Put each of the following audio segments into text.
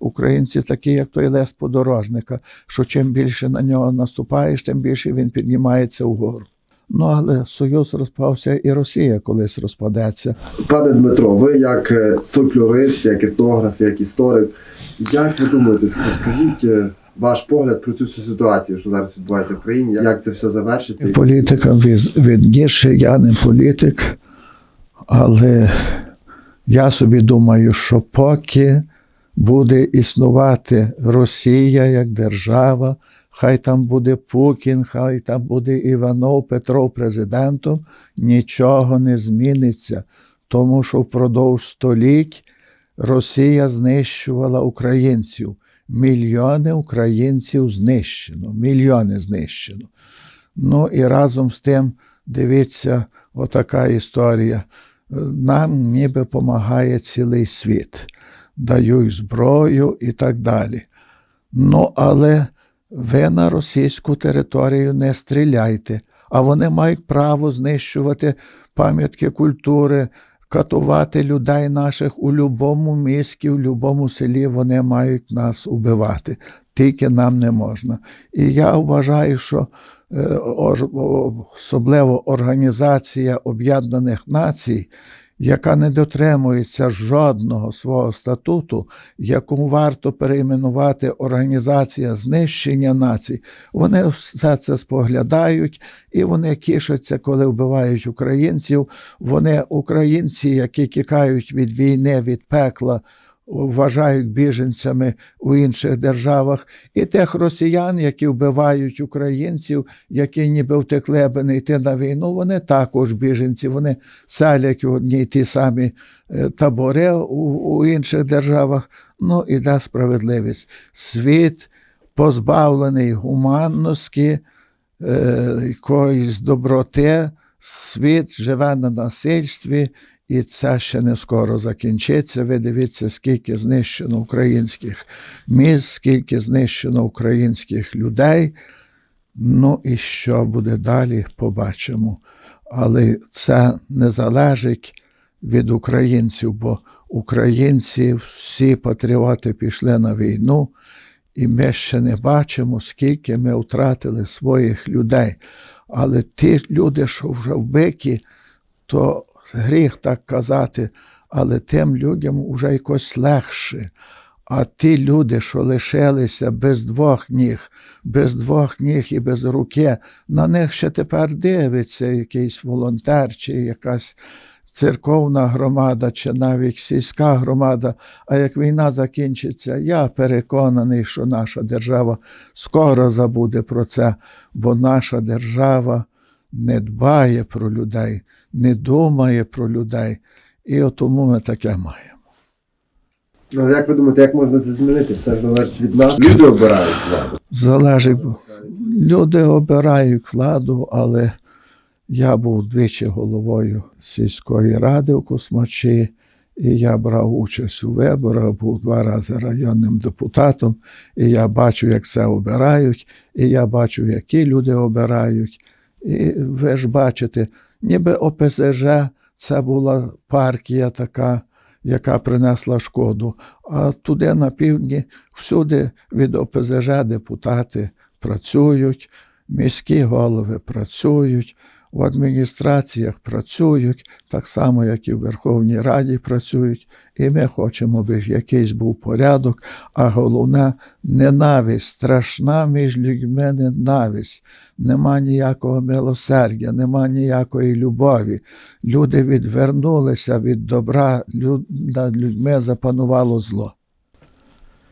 українці такі, як той лес подорожника, що чим більше на нього наступаєш, тим більше він піднімається вгору. Ну, але Союз розпався і Росія колись розпадеться. Пане Дмитро, ви як е, фольклорист, як етнограф, як історик, як ви думаєте, скажіть е, ваш погляд про цю всю ситуацію, що зараз відбувається в країні, як це все завершиться? Політика від- відніше, я не політик, але я собі думаю, що поки буде існувати Росія як держава, хай там буде Путін, хай там буде Іванов Петров президентом, нічого не зміниться, тому що впродовж століть Росія знищувала українців. Мільйони українців знищено, мільйони знищено. Ну і разом з тим, дивіться, отака історія. Нам ніби допомагає цілий світ, дають зброю і так далі. Ну, але ви на російську територію не стріляйте, а вони мають право знищувати пам'ятки культури, катувати людей наших у будь-якому місті, в будь-якому селі вони мають нас убивати. Тільки нам не можна. І я вважаю, що е, особливо Організація Об'єднаних Націй, яка не дотримується жодного свого статуту, яку варто перейменувати Організація знищення націй, вони все це споглядають і вони кішаться, коли вбивають українців. Вони українці, які тікають від війни, від пекла, вважають біженцями у інших державах, і тих росіян, які вбивають українців, які ніби втекли, аби не йти на війну, вони також біженці, вони селять одні й ті самі е, табори у, у інших державах. Ну і де справедливість. Світ позбавлений гуманності, е, якоїсь доброти, світ живе на насильстві, і це ще не скоро закінчиться. Ви дивіться, скільки знищено українських міст, скільки знищено українських людей. Ну і що буде далі, побачимо. Але це не залежить від українців, бо українці, всі патріоти пішли на війну, і ми ще не бачимо, скільки ми втратили своїх людей. Але ті люди, що вже вбиті, то гріх так казати, але тим людям вже якось легше. А ті люди, що лишилися без двох ніг, без двох ніг і без руки, на них ще тепер дивиться якийсь волонтер чи якась церковна громада, чи навіть сільська громада. А як війна закінчиться, я переконаний, що наша держава скоро забуде про це, бо наша держава не дбає про людей, не думає про людей. І от тому ми таке маємо. Ну, як ви думаєте, як можна це змінити? Все ж залежить від нас. Люди обирають владу. Залежить, люди обирають владу, але я був двічі головою сільської ради у Космачі, і я брав участь у виборах, був два рази районним депутатом, і я бачу, як це обирають, і я бачу, які люди обирають. І ви ж бачите, ніби ОПЗЖ це була партія така, яка принесла шкоду. А туди на півдні всюди від ОПЗЖ депутати працюють, міські голови працюють, в адміністраціях працюють, так само, як і в Верховній Раді працюють. І ми хочемо, аби якийсь був порядок, а головне ненависть, страшна між людьми ненависть. Нема ніякого милосердя, нема ніякої любові. Люди відвернулися від добра, над людьми запанувало зло.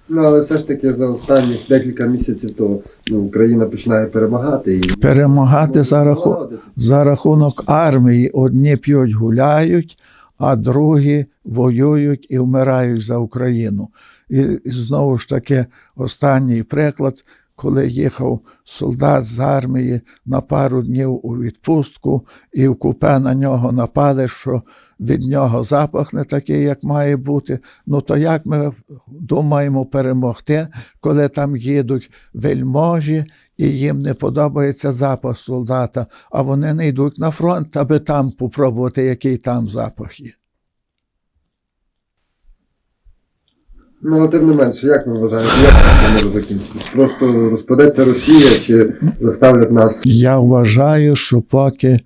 Ну, але все ж таки за останні декілька місяців то ну, Україна починає перемагати. І... Перемагати за, раху... За рахунок армії одні п'ють гуляють, а другі воюють і вмирають за Україну. І, і знову ж таки, останній приклад, коли їхав солдат з армії на пару днів у відпустку, і в купе на нього напали, що від нього запах не такий, як має бути. Ну то як ми думаємо перемогти, коли там їдуть вельможі, і їм не подобається запах солдата, а вони не йдуть на фронт, аби там попробувати, який там запах є. Ну, але тим не менше, як ви вважаєте, як це може закінчитися? Просто розпадеться Росія чи заставлять нас Я вважаю, що поки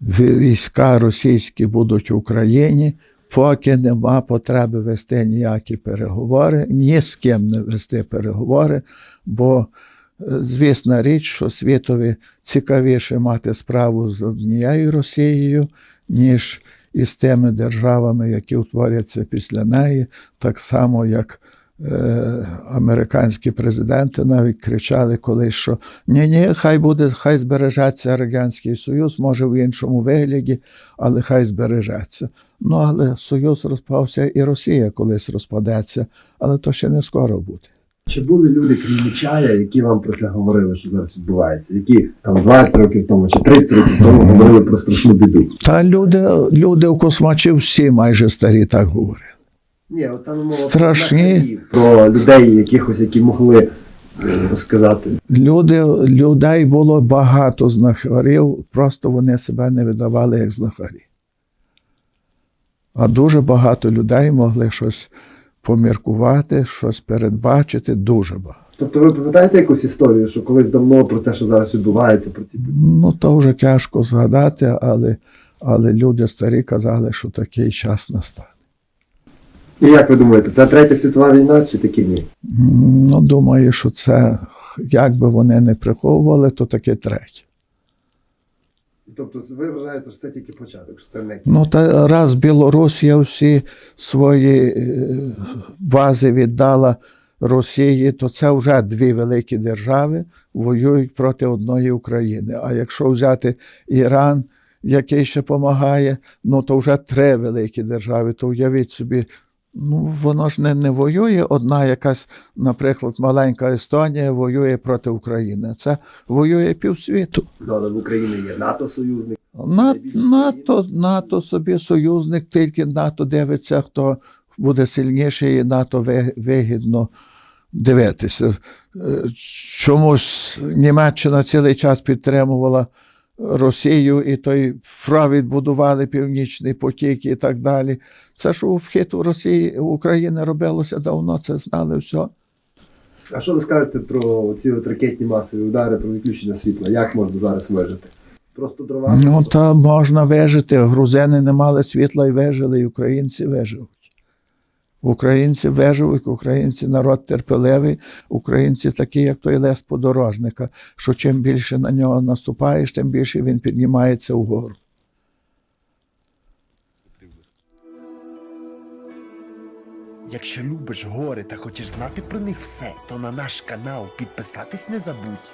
війська російські будуть в Україні, поки нема потреби вести ніякі переговори, ні з ким не вести переговори, бо е, звісна річ, що світові цікавіше мати справу з однією Росією, ніж із тими державами, які утворяться після неї, так само як е, американські президенти навіть кричали колись, що ні, ні, хай буде, хай збережеться Радянський Союз, може в іншому вигляді, але хай збережеться. Ну, але Союз розпався і Росія колись розпадеться, але то ще не скоро буде. Чи були люди, крім Нечая, які вам про це говорили, що зараз відбувається? Які там 20 років тому чи 30 років тому говорили про страшну біду? Та люди, люди у космачі всі майже старі так говорять. Ні, не мова Страшні. про людей, якихось, які могли е, розказати. Люди, людей було багато знахарів, просто вони себе не видавали як знахарі. А дуже багато людей могли щось поміркувати, щось передбачити, дуже багато. Тобто ви пам'ятаєте якусь історію, що колись давно про це, що зараз відбувається, про ці? Ну, то вже тяжко згадати, але, але люди старі казали, що такий час настане. І як ви думаєте, це третя світова війна чи таки ні? Ну, думаю, що це, як би вони не приховували, то таке третє. Тобто ви вважаєте, що це тільки початок, що це не Ну, та раз Білорусія всі свої е, бази віддала Росії, то це вже дві великі держави воюють проти одної України. А якщо взяти Іран, який ще допомагає, ну то вже три великі держави. То уявіть собі, ну воно ж не, не воює одна якась, наприклад, маленька Естонія воює проти України. Це воює півсвіту. Ну, але в Україні є НАТО союзник. На, НАТО, НАТО собі союзник, тільки НАТО дивиться, хто буде сильніший, і НАТО вигідно дивитися. Е, Чомусь Німеччина цілий час підтримувала Росію, і той фра відбудували Північний потік і так далі. Це ж у вхід у Росії України робилося давно, це знали все. А що ви скажете про ці от ракетні масові удари, про відключення світла? Як можна зараз вижити? Просто дрова? Ну, та можна вижити. Грузини не мали світла і вижили, і українці виживуть. Українці виживуть, українці народ терпеливий, українці такі, як той лес подорожника, що чим більше на нього наступаєш, тим більше він піднімається вгору. Якщо любиш гори та хочеш знати про них все, то на наш канал підписатись не забудь.